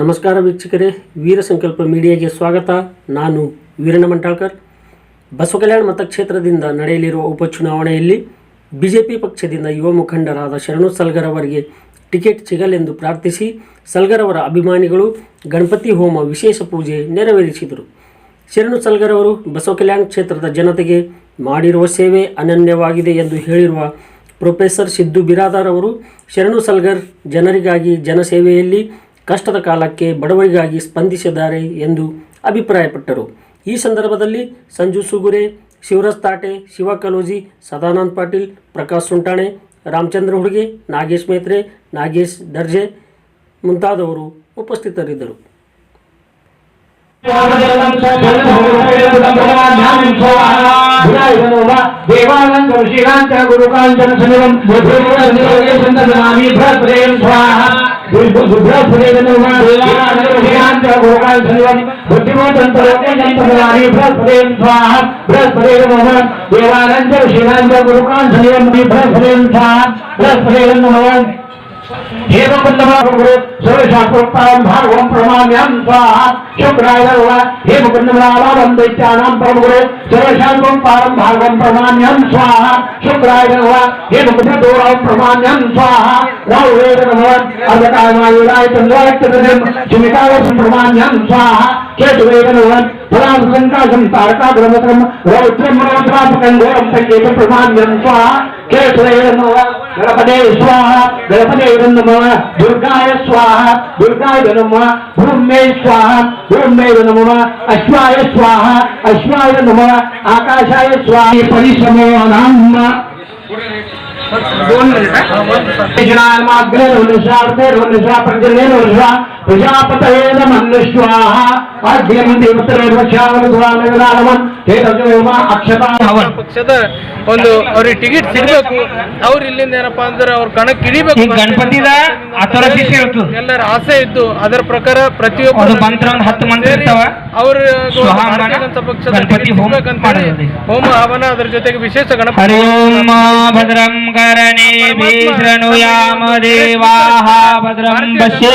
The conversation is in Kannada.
ನಮಸ್ಕಾರ ವೀಕ್ಷಕರೇ, ವೀರ ಸಂಕಲ್ಪ ಮೀಡಿಯಾಗೆ ಸ್ವಾಗತ. ನಾನು ವೀರಣ್ಣ ಮಂಟಾಳ್ಕರ್. ಬಸವಕಲ್ಯಾಣ ಮತಕ್ಷೇತ್ರದಿಂದ ನಡೆಯಲಿರುವ ಉಪಚುನಾವಣೆಯಲ್ಲಿ ಬಿಜೆಪಿ ಪಕ್ಷದಿಂದ ಯುವ ಮುಖಂಡರಾದ ಶರಣು ಸಲ್ಗರ್ ಅವರಿಗೆ ಟಿಕೆಟ್ ಸಿಗಲೆಂದು ಪ್ರಾರ್ಥಿಸಿ ಸಲ್ಗರ್ ಅವರ ಅಭಿಮಾನಿಗಳು ಗಣಪತಿ ಹೋಮ ವಿಶೇಷ ಪೂಜೆ ನೆರವೇರಿಸಿದರು. ಶರಣು ಸಲ್ಗರ್ ಅವರು ಬಸವಕಲ್ಯಾಣ ಕ್ಷೇತ್ರದ ಜನತೆಗೆ ಮಾಡಿರುವ ಸೇವೆ ಅನನ್ಯವಾಗಿದೆ ಎಂದು ಹೇಳಿರುವ ಪ್ರೊಫೆಸರ್ ಸಿದ್ದು ಬಿರಾದಾರ್ ಅವರು, ಶರಣು ಸಲ್ಗರ್ ಜನರಿಗಾಗಿ ಜನಸೇವೆಯಲ್ಲಿ ಕಷ್ಟದ ಕಾಲಕ್ಕೆ ಬಡವರಿಗಾಗಿ ಸ್ಪಂದಿಸಿದ್ದಾರೆ ಎಂದು ಅಭಿಪ್ರಾಯಪಟ್ಟರು. ಈ ಸಂದರ್ಭದಲ್ಲಿ ಸಂಜು ಸುಗುರೆ, ಶಿವರಾಜ್ ತಾಟೆ, ಶಿವ ಕಲೋಜಿ ಸದಾನಂದ್ ಪಾಟೀಲ್, ಪ್ರಕಾಶ್ ಸುಂಟಾಣೆ, ರಾಮಚಂದ್ರ ಹುಡುಗೆ, ನಾಗೇಶ್ ಮೇತ್ರೆ, ನಾಗೇಶ್ ದರ್ಜೆ ಮುಂತಾದವರು ಉಪಸ್ಥಿತರಿದ್ದರು. बिल्कुल शुभ्र सूर्यधन गोपाल धनवन बुद्धिमान बृहस्पतिम स्वाहा बृहस्पतिर्मोहन देवानंद शिवानंद गुरुकान धनवन बृहस्पतिम स्वाहा बृहस्पतिर्मोहन हे सर्वेशास्त्रों भागवं प्रमाम्यं स्वाहा शुक्राय हे मुकुंदमरावं दैत्यानां परमगुरु सर्वशास्त्रों पारं भागवं प्रमाम्यं स्वाहा शुक्राय हे मुकुंदोराव प्रमाम्यं स्वाहा वायुवेद नमः अर्धकायमायुराय चन्द्रायत्यदृशं चिमिकावर्षं प्रमाम्यं स्वाहा केतुवेद नमः फलांशङ्काशं तारकाग्रमत्रं रौद्रं मनोत्रापकं घोरं सङ्केतं प्रमाम्यं स्वाहा केतुवेद नमः गणपते स्वाहा गणपते नम दुर्गाय स्वाहा दुर्गाय नम ब्रह्मे स्वाहा ब्रह्मे नम अश्वाय स्वाहा अश्वाय नम आकाशाय स्वाहा। परिश्रमो नाम दोन मिनिट ದೇವತರೇವಶಾವಧಾನಗಲಾನಮಂ ಹೇತಜೋಮ ಅಕ್ಷತಾ ಪಕ್ಷದ ಒಂದು ಅವ್ರಿಗೆ ಟಿಕೆಟ್ ಸಿಗ್ಬೇಕು. ಅವ್ರು ಇಲ್ಲಿಂದ ಏನಪ್ಪಾ ಅಂದ್ರೆ ಅವ್ರ ಕಣಕ್ಕೆ ಇಳಿಬೇಕು ಗಣಪತಿ ಗಣಪತಿದ ಎಲ್ಲರ ಆಸೆ ಇದ್ದು ಅದರ ಪ್ರಕಾರ ಪ್ರತಿಯೊಬ್ಬರು ಹತ್ತು ಮಂದಿ ಇರ್ತಾವ. ಅವ್ರ ಪಕ್ಷದ ಗಣಪತಿ ಹೋಮ ಹವನ ಅದ್ರ ಜೊತೆಗೆ ವಿಶೇಷ ಗಣಪತಿ ಭದ್ರಂ ಕರಣೇಭಿ ಶೃಣುಯಾಮ ದೇವಾಃ ಭದ್ರಂ ಪಶ್ಯೇ